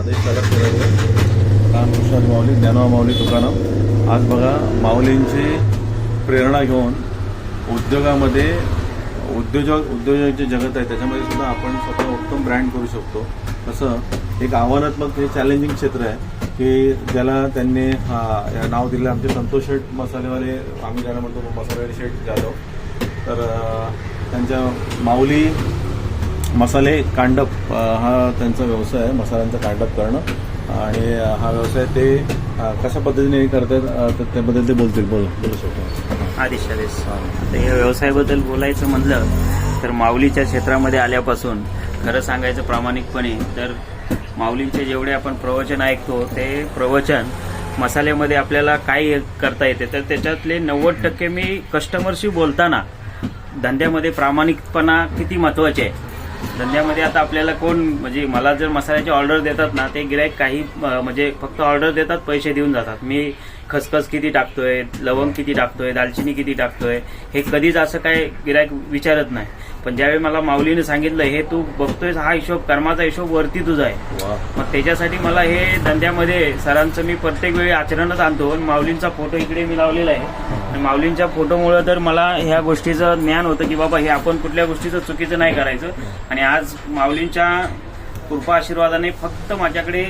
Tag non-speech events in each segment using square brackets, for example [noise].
आदेश चालक फिरवले रामकृष्ण माऊली ज्ञानवा माऊली दुकानं आज बघा माऊलींची प्रेरणा घेऊन उद्योगामध्ये उद्योजक उद्योजक जे जगत आहे. त्याच्यामध्ये सुद्धा आपण स्वतः उत्तम ब्रँड करू शकतो. तसं एक आव्हानात्मक हे चॅलेंजिंग क्षेत्र आहे की ज्याला त्यांनी हा नाव दिलं आमचे संतोष शेठ मसालेवाले आम्ही ज्याला म्हणतो मसालेवाले शेठ जाधव. तर त्यांच्या माऊली मसाले कांडप हा त्यांचा व्यवसाय आहे मसाल्यांचं कांडप करणं. आणि हा व्यवसाय ते कशा पद्धतीने करतात तर त्याबद्दल ते बोलतील. बोल बोलू शकतो. आदेश आदेश. तर या व्यवसायाबद्दल बोलायचं म्हणलं तर माऊलीच्या क्षेत्रामध्ये आल्यापासून खरं सांगायचं प्रामाणिकपणे तर माऊलींचे जेवढे आपण प्रवचन ऐकतो ते प्रवचन मसाल्यामध्ये आपल्याला काय करता येते तर त्याच्यातले नव्वद टक्के मी कस्टमरशी बोलताना धंद्यामध्ये प्रामाणिकपणा किती महत्त्वाचे आहे? धंद्यामध्ये आता आपल्याला कोण म्हणजे मला जर मसाल्याची ऑर्डर देतात ना ते गिराईक काही म्हणजे फक्त ऑर्डर देतात पैसे देऊन जातात. मी खसखस किती टाकतोय लवंग किती टाकतोय दालचिनी किती टाकतोय हे कधीच असं काय गिराईक विचारत नाही. पण ज्यावेळी मला माऊलीने सांगितलं हे तू बघतोयस हा हिशोब कर्माचा हिशोब वरती तुझा आहे. मग त्याच्यासाठी मला हे धंद्यामध्ये सरांचं मी प्रत्येक वेळी आचरणच आणतो आणि माऊलींचा फोटो इकडे मी लावलेला आहे. आणि माऊलींच्या फोटोमुळं तर मला ह्या गोष्टीचं ज्ञान होतं की बाबा हे आपण कुठल्या गोष्टीचं चुकीचं नाही करायचं. आणि आज माऊलींच्या कृपा आशीर्वादाने फक्त माझ्याकडे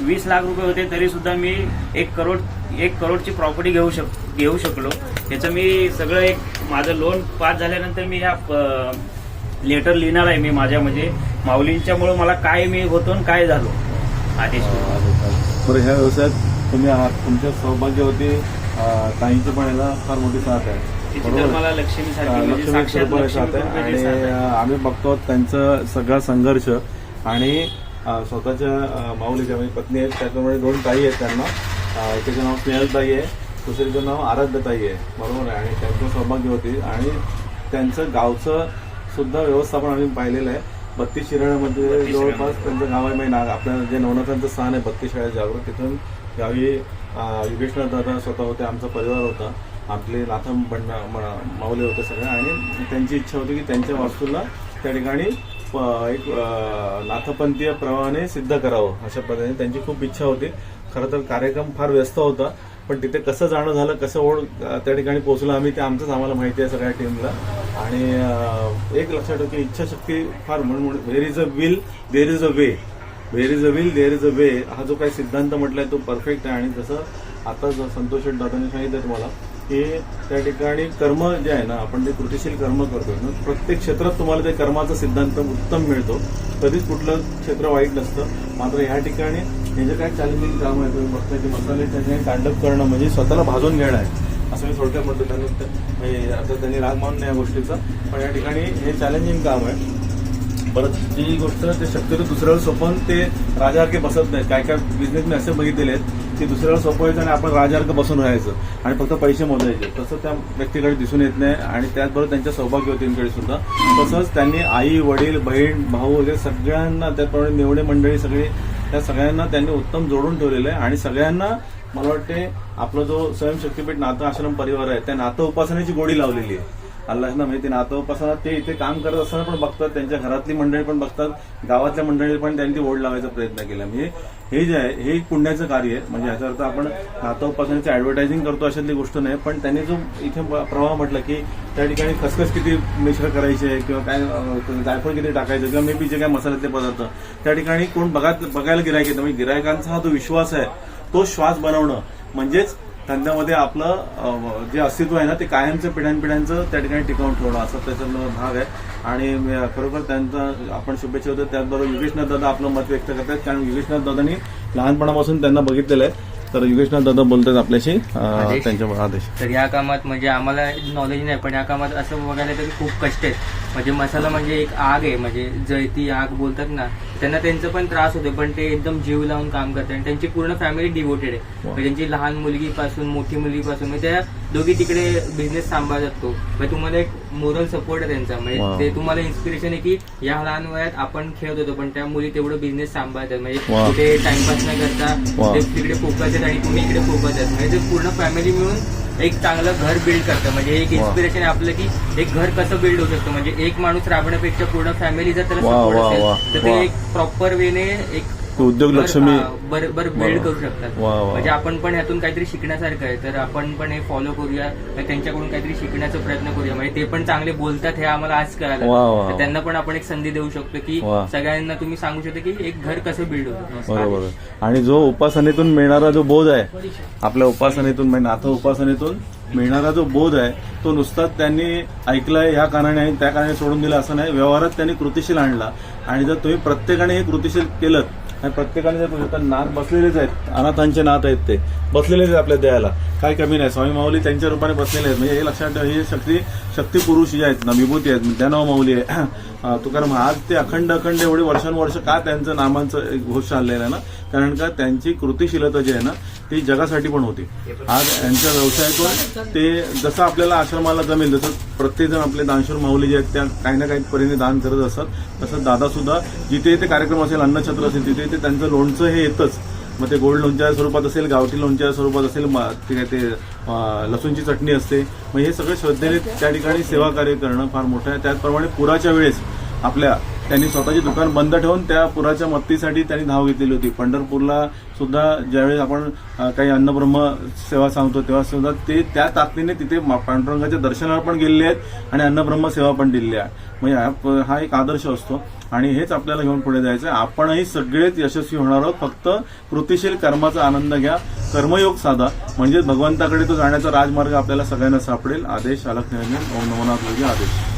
वीस लाख रुपये होते तरी सुद्धा मी एक करोड एक करोडची प्रॉपर्टी घेऊ शक घेऊ शकलो. याचं मी सगळं एक माझं लोन पास झाल्यानंतर मी ह्या लेटर लिहिणार आहे मी माझ्या म्हणजे माऊलींच्यामुळे मला काय मी होतो आणि काय झालो. आदेश बरं ह्या व्यवसायात तुम्ही आहात तुमच्या सौभाग्यवती ताईंची पण याला फार मोठी साथ आहे. मला म्हणजे लक्ष्मी साथ आहे. आणि आम्ही बघतो त्यांचं सगळा संघर्ष आणि स्वतःच्या अ, माऊलीच्या म्हणजे पत्नी आहेत त्याच्यामुळे दोन ताई आहेत त्यांना. एकीचं नाव स्नेहल ताई आहे. दुसरीचं नाव आराध्य ताई आहे. बरोबर आहे. आणि त्यांचं सौभाग्य होती. आणि त्यांचं गावचं सुद्धा व्यवस्थापन आम्ही पाहिलेलं आहे. बत्तीस शिराळ्यामध्ये जवळपास त्यांचं गाव आहे नाग आपल्या जे नवनाथांचं स्थान आहे बत्तीस शाळेत जागरूक तिथून गावी योगेशनाथ दादा स्वतः होते. आमचा परिवार होता. आपले नाथम बंडा म- माऊली होते सगळे. आणि त्यांची इच्छा होती की त्यांच्या वास्तूला त्या ठिकाणी एक नाथपंथीय प्रवाहाने सिद्ध करावं अशा पद्धतीने त्यांची खूप इच्छा होती. खरं तर कार्यक्रम फार व्यस्त होता. पण तिथे कसं जाणं झालं कसं ओढ त्या ठिकाणी पोहोचलं आम्ही ते आमचंच आम्हाला माहिती आहे सगळ्या टीमला आणि एक लक्षात ठेव की इच्छाशक्ती फार म्हणून where is a will there is a way where is a will there is a way हा जो काही सिद्धांत म्हटलाय तो परफेक्ट आहे. आणि जसं आता जो संतोष शेठ दादांनी सांगितलं तुम्हाला की त्या ठिकाणी कर्म जे आहे ना आपण ते कृतिशील कर्म करतो ना प्रत्येक क्षेत्रात तुम्हाला ते कर्माचा सिद्धांत उत्तम मिळतो. कधीच कुठलं क्षेत्र वाईट नसतं. मात्र ह्या ठिकाणी हे जे काय चॅलेंजिंग काम आहे तुम्ही बघताय की मसाले त्याने तांडप करणं म्हणजे स्वतःला भाजून घेणं आहे. असं मी थोडक्यात म्हणतो. त्यांनी म्हणजे आता त्यांनी राग मानून नाही या गोष्टीचा. पण या ठिकाणी हे चॅलेंजिंग काम आहे. परत जी गोष्ट ते शक्यतो दुसऱ्याला सोपवून ते राजासारखे बसत नाहीत. काय काय बिझनेस मी असे बघितलेले आहेत की दुसऱ्याला सोपवायचं आणि आपण राजासारखं बसून राहायचं आणि फक्त पैसे मोजायचे. तसं त्या व्यक्तीकडे दिसून येत नाही आणि त्याचबरोबर त्यांच्या सौभाग्यवतींकडे सुद्धा. तसंच त्यांनी आई वडील बहीण भाऊ वगैरे सगळ्यांना त्याप्रमाणे निवडे मंडळी सगळी त्या सगळ्यांना त्यांनी उत्तम जोडून ठेवलेलं आहे. आणि सगळ्यांना मला वाटते आपला जो स्वयंशक्तीपीठ नातं आश्रम परिवार आहे त्या नातं उपासनेची गोडी लावलेली आहे. अल्लाहना माहिती नातं उपासना ते इथे काम करत असताना पण बघतात त्यांच्या घरातली मंडळी पण बघतात गावातल्या मंडळी पण त्यांनी ओढ लावायचा प्रयत्न केला. म्हणजे हे जे आहे हे एक पुण्याचं कार्य आहे. म्हणजे याचा अर्थ आपण नातं उपासनेची ऍडव्हर्टायझिंग करतो अशातली गोष्ट नाही पण त्यांनी जो इथे प्रवाह म्हटलं की त्या ठिकाणी खसखस किती मिश्र करायचे किंवा काय जायफळ किती टाकायचं किंवा मे बी जे काय मसाल्यातले पदार्थ. त्या ठिकाणी कोण बघायला गिरायक येतं म्हणजे गिरायकांचा हा जो विश्वास आहे तो श्वास बनवणं. म्हणजेच धंद्यामध्ये आपलं जे अस्तित्व आहे ना ते कायमचं पिढ्यानपिढ्यांचं त्या ठिकाणी टिकवून ठेवणं असा त्याचा भाग आहे. आणि खरोखर त्यांचा आपण शुभेच्छा होतो त्याचबरोबर योगेशनाथ दादा आपलं मत व्यक्त करतात. कारण योगेशनाथ दादांनी लहानपणापासून त्यांना बघितलेलं आहे. तर योगेशनाथ दादा बोलतात आपल्याशी. त्यांच्या आदेश. तर या कामात म्हणजे आम्हाला नॉलेज नाही पण या कामात असं बघायला तरी खूप कष्ट आहेत. म्हणजे मसाला म्हणजे एक आग आहे म्हणजे जळती आग बोलतात ना त्यांना त्यांचं पण त्रास होतो पण ते एकदम जीव लावून काम करतात. आणि त्यांची पूर्ण फॅमिली डिवोटेड आहे. म्हणजे त्यांची लहान मुलगीपासून मोठी मुलगीपासून म्हणजे त्या दोघी तिकडे बिझनेस सांभाळत म्हणजे तुम्हाला एक मोरल सपोर्ट आहे त्यांचा. म्हणजे ते तुम्हाला इन्स्पिरेशन आहे की या लहान वयात आपण खेळत होतो पण त्या मुली तेवढं बिझनेस सांभाळतात. म्हणजे. कुठे टाइमपास न करता. ते तिकडे फोकस आहेत आणि तुम्ही इकडे फोकस आहेत. म्हणजे ते पूर्ण फॅमिली मिळून एक चांगलं घर बिल्ड करतं म्हणजे एक. इन्स्पिरेशन आहे आपलं की एक घर कसं बिल्ड होऊ शकतं म्हणजे एक माणूस राबण्यापेक्षा पूर्ण फॅमिली जर त्याला सपोर्ट. असेल तर ते. एक प्रॉपर वेने एक उद्योग लक्ष्मी बर बर बिल्ड करू शकतात वा, वा. म्हणजे आपण पण ह्यातून काहीतरी शिकण्यासारखं आहे तर आपण पण हे फॉलो करूया त्यांच्याकडून काहीतरी शिकण्याचा प्रयत्न करूया म्हणजे ते पण चांगले बोलतात हे आम्हाला आज कळालं वा, तर वा. त्यांना पण आपण एक संधी देऊ शकतो की वा. सगळ्यांना तुम्ही सांगू शकता की एक घर कसं बिल्ड होतं बरोबर. आणि जो उपासनेतून मिळणारा जो बोध आहे आपल्या उपासनेतून म्हणजे नाथ उपासनेतून मिळणारा जो बोध आहे तो नुसताच त्यांनी ऐकलाय ह्या कारणाने आणि त्या कारणाने सोडून दिला असं नाही व्यवहारात त्यांनी कृतिशील आणला आणि जर तुम्ही प्रत्येकाने हे कृतिशील केलं आणि प्रत्येकाने जर कृती- तर नाथ बसलेलेच आहेत अनाथांचे नाथ आहेत ते बसलेलेच आहेत आपल्या देहाला काय कमी नाही. स्वामी माऊली त्यांच्या रूपाने बसलेले आहेत. म्हणजे हे लक्षात ठेवा हे शक्ती शक्ती पुरुष जे आहेत ना विभूती आहेत त्यानं माऊली आहे. [clears throat] तुकाराम आज ते अखंड अखंड एवढे वर्षानुवर्ष का त्यांचं नामांचं घोष चाललेलं आहे ना? कारण का त्यांची कृतिशीलता जी आहे ना ती जगासाठी पण होती. आज यांच्या व्यवसायातून ते जसं आपल्याला आश्रमाला जमेल जसं प्रत्येकजण आपले दानशूर माऊली जे आहेत त्या काही ना काही परीने दान करत असतात. तसं दादा सुद्धा जिथे ते कार्यक्रम असेल अन्नछत्र असेल तिथे ते त्यांचं लोणचं हे येतच. मग ते गोल्ड लोणच्या स्वरूपात असेल गावठी लोणच्या स्वरूपात असेल ते काय ते लसूणची चटणी असते. मग हे सगळं श्रद्धेने त्या ठिकाणी सेवा कार्य करणं फार मोठं आहे. त्याचप्रमाणे पुराच्या वेळेस आपल्या त्यांनी स्वतःची दुकान बंद ठेवून त्या पुराच्या मदतीसाठी त्यांनी धाव घेतलेली होती. पंढरपूरला सुद्धा ज्यावेळेस आपण काही अन्नब्रह्म सेवा सांगतो तेव्हा सुद्धा ते त्या ताकदीने तिथे पांडुरंगाच्या दर्शनाला पण गेलेले आहेत आणि अन्नब्रह्म सेवा पण दिलेली आहे. म्हणजे हा- एक आदर्श असतो. आणि हेच आपल्याला घेऊन पुढे जायचं आहे आपणही सगळेच यशस्वी होणार आहोत. फक्त कृतिशील कर्माचा आनंद घ्या. कर्मयोग साधा. म्हणजे भगवंताकडे तो जाण्याचा राजमार्ग आपल्याला सगळ्यांना सापडेल. आदेश अलख निरंजन ओम नमनाथ आदेश.